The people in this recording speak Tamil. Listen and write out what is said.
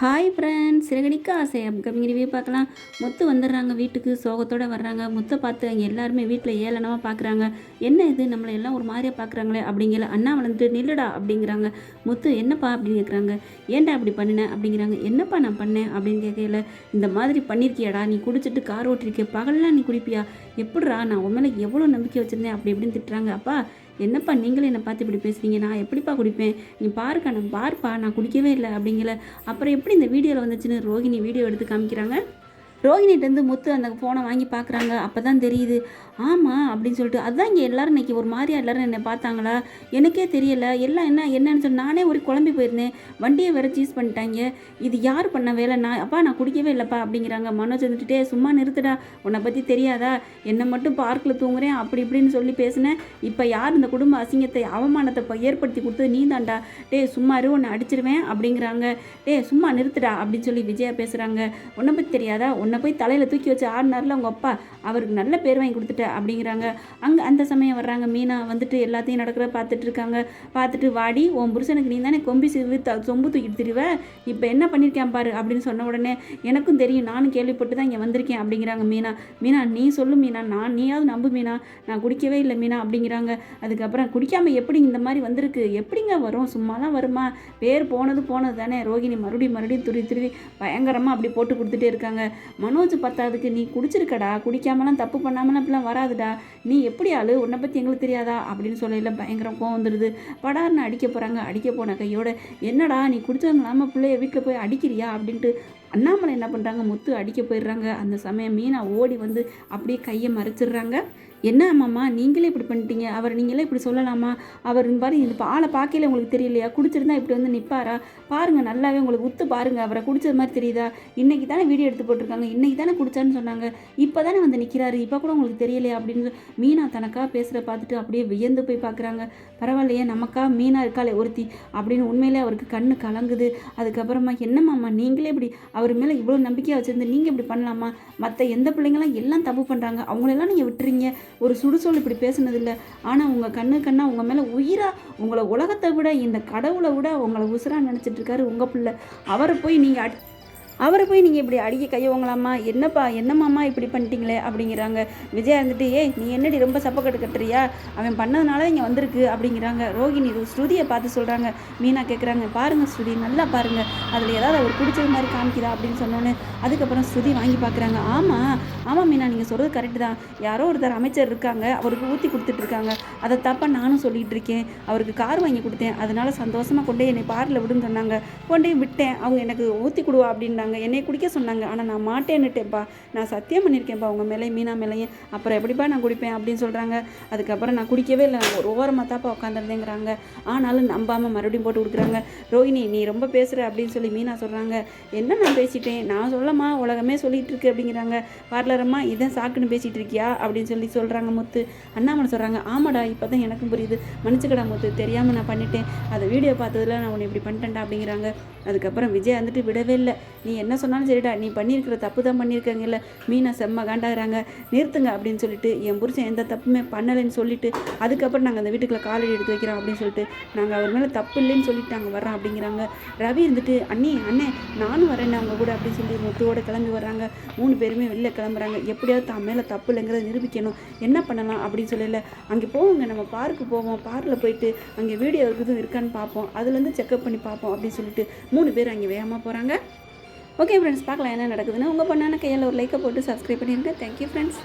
ஹாய் ஃப்ரெண்ட்ஸ் சிறகடிக்க ஆசை. அப்கமிங் ரிவ்யூ பார்க்கலாம். முத்து வந்துடுறாங்க வீட்டுக்கு. சோகத்தோடு வர்றாங்க. முத்தை பார்த்து அங்கே எல்லாருமே வீட்டில் ஏளனமாக பார்க்குறாங்க. என்ன இது? நம்மளை எல்லாம் ஒரு மாதிரியாக பார்க்குறாங்களே அப்படிங்கிற அண்ணா வந்துட்டு நில்லுடா அப்படிங்கிறாங்க. முத்து என்னப்பா அப்படின்னு கேட்குறாங்க ஏன்டா அப்படி பண்ணினேன் அப்படிங்கிறாங்க. என்னப்பா நான் பண்ணேன்? அப்படின்னு கேட்கல இந்த மாதிரி பண்ணியிருக்கியாடா நீ குடிச்சிட்டு கார் ஓட்டிருக்கிய பகல்லாம் நீ குடிப்பியா? எப்படிரா நான் உன் எவ்வளோ நம்பிக்கை வச்சுருந்தேன்? அப்படி இப்படின்னு திட்டுறாங்க. அப்பா என்னப்பா நீங்களும் என்னை பார்த்து இப்படி பேசுகிறீங்க நான் எப்படிப்பா குடிப்பேன்? நீ பாருக்கா நான் பாருப்பா நான் குடிக்கவே இல்லை அப்படிங்கிற அப்புறம் எப்படி இந்த வீடியோவில் வந்துச்சுன்னு ரோகிணி வீடியோ எடுத்து காமிக்கிறாங்க. ரோஹினிட்டேருந்து முத்து அந்த ஃபோனை வாங்கி பார்க்குறாங்க அப்போ தான் தெரியுது. ஆமாம் அப்படின்னு சொல்லிட்டு. அதுதான் இங்கே எல்லோரும் இன்றைக்கி ஒரு மாதிரியா எல்லோரும் என்னை பார்த்தாங்களா? எனக்கே தெரியலை. எல்லாம் என்ன என்னன்னு சொல்லி நானே ஒரு குழம்பி போயிருந்தேன். வண்டியை வேறு சீஸ் பண்ணிட்டாங்க. இது யார் பண்ண வேலை? நான் அப்பா நான் குடிக்கவே இல்லைப்பா அப்படிங்கிறாங்க. மனோஜ் வந்துட்டுட்டே சும்மா நிறுத்துடா. உன்னை பற்றி தெரியாதா? என்னை மட்டும் பார்க்கில் தூங்குறேன். அப்படி இப்படின்னு சொல்லி பேசினேன். இப்போ யார் இந்த குடும்ப அசிங்கத்தை அவமானத்தை ஏற்படுத்தி கொடுத்தது நீ தாண்டா டே சும்மா இரு உன்னை அடிச்சிருவேன். அப்படிங்கிறாங்க. டே சும்மா நிறுத்துடா. அப்படின்னு சொல்லி விஜயா பேசுகிறாங்க உன்னை பற்றி தெரியாதா? உன்னை உன்னை போய் தலையில் தூக்கி வச்சு ஆடினார்ல உங்கள் அப்பா. அவருக்கு நல்ல பேர் வாங்கி கொடுத்துட்ட அப்படிங்கிறாங்க. அங்கே அந்த சமயம் வர்றாங்க. மீனா வந்துட்டு எல்லாத்தையும் நடக்கிற பார்த்துட்டு இருக்காங்க. பார்த்துட்டு வாடி உன் புருஷனுக்கு நீ தானே கொம்பி சிறு த சொம்பு தூக்கிட்டு திருவ இப்போ என்ன பண்ணியிருக்கேன் பாரு அப்படின்னு சொன்ன உடனே எனக்கும் தெரியும் நானும் கேள்விப்பட்டு தான் இங்கே வந்திருக்கேன் அப்படிங்கிறாங்க மீனா. மீனா நீ சொல்லு மீனா. நான் நீயாவது நம்பு மீனா. நான் குடிக்கவே இல்லை மீனா அப்படிங்கிறாங்க. அதுக்கப்புறம் குடிக்காமல் எப்படி இந்த மாதிரி வந்திருக்கு? எப்படிங்க வரும்? சும்மாலாம் வருமா? பேர் போனது போனது தானே. ரோகிணி மறுபடியும் மறுபடியும் துருவி துருவி பயங்கரமாக அப்படி போட்டு கொடுத்துட்டே இருக்காங்க. மனோஜ் பத்தாதுக்கு நீ குடிச்சிருக்கடா குடிக்காமலாம் தப்பு பண்ணாமலாம் இப்படிலாம் வராதுடா. நீ எப்படி ஆளு? உன்னை பற்றி எங்களுக்கு தெரியாதா? அப்படின்னு சொல்லல பயங்கரம் கோவம் வந்துடுது படார்னு அடிக்க போகிறாங்க அடிக்க போன கையோட என்னடா நீ குடிச்சது இல்லாமல் பிள்ளைய வீட்டில் போய் அடிக்கிறியா? அப்படின்ட்டு அண்ணாமலை என்ன பண்ணுறாங்க முத்து அடிக்க போயிடுறாங்க. அந்த சமயம் மீனா ஓடி வந்து அப்படியே கையை மறைச்சிடுறாங்க. என்ன அம்மாம்மா நீங்களே இப்படி பண்ணிட்டீங்க. அவர் நீங்களே இப்படி சொல்லலாமா? அவர் பாரு இந்த ஆளை பார்க்கல உங்களுக்கு தெரியலையா? குடிச்சிருந்தா இப்படி வந்து நிற்பாரா பாருங்கள் நல்லாவே உங்களுக்கு உத்து பாருங்கள் அவரை குடிச்சது மாதிரி தெரியுதா? இன்றைக்கி தானே வீடியோ எடுத்து போட்டிருக்காங்க. இன்றைக்கி தானே குடிச்சான்னு சொன்னாங்க. இப்போ தானே வந்து நிற்கிறாரு இப்போ கூட உங்களுக்கு தெரியலையா அப்படின்னு மீனா தனக்கா பேசுகிற பார்த்துட்டு அப்படியே வியந்து போய் பார்க்குறாங்க. பரவாயில்லையே நமக்கா மீனா இருக்காளே ஒருத்தி அப்படின்னு உண்மையிலே அவருக்கு கண்ணு கலங்குது. அதுக்கப்புறமா என்னம்மாம்மா நீங்களே இப்படி அவர் மேலே இவ்வளோ நம்பிக்கையாக வச்சுருந்து நீங்கள் இப்படி பண்ணலாமா? மற்ற எந்த பிள்ளைங்களாம் எல்லாம் தப்பு பண்ணுறாங்க அவங்களெல்லாம் நீங்கள் விட்டுறீங்க. ஒரு சுடுசோல் இப்படி பேசுனதில்லை. ஆனால் உங்கள் கண்ணு கண்ணா உங்கள் மேலே உயிராக உங்களை உலகத்தை விட இந்த கடவுளை விட உங்களை உசுராக நினச்சிட்டு இருக்காரு உங்கள் பிள்ளை. அவரை போய் நீங்கள் அட் அவரை போய் நீங்கள் இப்படி அடிக்க கையவங்களாம்மா என்னப்பா என்னம்மாம்மா இப்படி பண்ணிட்டீங்களே அப்படிங்கிறாங்க. விஜயா இருந்துட்டு ஏய் நீ என்னடி ரொம்ப சப்பக்கட்டு கட்டுறியா? அவன் பண்ணதுனால இங்கே வந்திருக்கு அப்படிங்கிறாங்க. ரோகிணி ஸ்ருதியை பார்த்து சொல்கிறாங்க மீனா கேட்குறாங்க பாருங்கள் ஸ்ருதி நல்லா பாருங்கள் அதில் ஏதாவது அவர் பிடிச்சது மாதிரி காமிக்கிறா அப்படின்னு சொன்னோன்னே அதுக்கப்புறம் ஸ்ருதி வாங்கி பார்க்குறாங்க ஆமாம் ஆமாம் மீனா நீங்கள் சொல்கிறது கரெக்டு தான். யாரோ ஒருத்தர் அமைச்சர் இருக்காங்க. அவருக்கு ஊற்றி கொடுத்துட்ருக்காங்க அதை தப்பாக நானும் சொல்லிகிட்டு இருக்கேன். அவருக்கு கார் வாங்கி கொடுத்தேன். அதனால் சந்தோஷமாக கொண்டே என்னை பாரில் விடுன்னு சொன்னாங்க. கொண்டே விட்டேன். அவங்க எனக்கு ஊற்றி கொடுவா அப்படின்னா சொன்னாங்க என்னை குடிக்க சொன்னாங்க. ஆனால் நான் மாட்டேன்னுட்டேன்ப்பா நான் சத்தியம் பண்ணியிருக்கேன்ப்பா உங்கள் மேலே மீனா மேலேயும். அப்புறம் எப்படிப்பா நான் குடிப்பேன் அப்படின்னு சொல்கிறாங்க அதுக்கப்புறம் நான் குடிக்கவே இல்லை. ஒரு ஓரமாக தாப்பா உட்காந்துருந்தேங்கிறாங்க ஆனாலும் நம்பாமல் மறுபடியும் போட்டு கொடுக்குறாங்க. ரோஹிணி நீ ரொம்ப பேசுகிற அப்படின்னு சொல்லி மீனா சொல்கிறாங்க என்ன நான் பேசிட்டேன்? நான் சொல்லம்மா உலகமே சொல்லிகிட்டு இருக்கு அப்படிங்கிறாங்க. பார்லரம்மா இதான் சாக்குன்னு பேசிகிட்டு இருக்கியா? அப்படின்னு சொல்லி சொல்கிறாங்க முத்து. அண்ணாமலை சொல்கிறாங்க ஆமாடா இப்போ தான் எனக்கும் புரியுது. மன்னிச்சுக்கடா முத்து தெரியாமல் நான் பண்ணிட்டேன். அதை வீடியோ பார்த்ததில் நான் உன்னை இப்படி பண்ணிட்டேன்டா அப்படிங்கிறாங்க. அதுக்கப்புறம் விஜய் வந்துட்டு விடவே இல்லை. நீ என்ன சொன்னாலும் சரிடா நீ பண்ணியிருக்கிற தப்பு தான் பண்ணியிருக்காங்கல்ல. மீனா செம்ம காண்டாகிறாங்க. நிறுத்துங்க அப்படின்னு சொல்லிட்டு என் புருஷன் எந்த தப்புமே பண்ணலைன்னு சொல்லிட்டு அதுக்கப்புறம் நாங்கள் அந்த வீட்டுக்குள்ள காலடி எடுத்து வைக்கிறோம் அப்படின்னு சொல்லிட்டு நாங்கள் அவர் மேலே தப்பு இல்லைன்னு சொல்லிட்டு நாங்கள் வர்றோம் அப்படிங்கிறாங்க. ரவி இருந்துட்டு அண்ணி அண்ணே நானும் வரேன் அவங்க கூட அப்படின்னு சொல்லி முத்துவோட கிளம்பி வர்றாங்க. மூணு பேருமே வெளில கிளம்புறாங்க. எப்படியாவது தான் மேலே தப்பு இல்லைங்கிறத நிரூபிக்கணும். என்ன பண்ணலாம் அப்படின்னு சொல்லல. அங்கே போவோங்க நம்ம பார்க்கு போவோம். பார்க்கில் போயிட்டு அங்கே வீடியோ இருக்குது இருக்கான்னு பார்ப்போம். அதுலேருந்து செக்அப் பண்ணி பார்ப்போம் அப்படின்னு சொல்லிட்டு மூணு பேர் அங்கே வேகமாக போகிறாங்க ஓகே ஃப்ரெண்ட்ஸ் பார்க்கலாம் என்ன நடக்குதுன்னு. உங்கள் பொண்ணான கையில் ஒரு லைக்கை போட்டு சப்ஸ்கிரைப் பண்ணிடுங்க தேங்க்யூ ஃப்ரெண்ட்ஸ்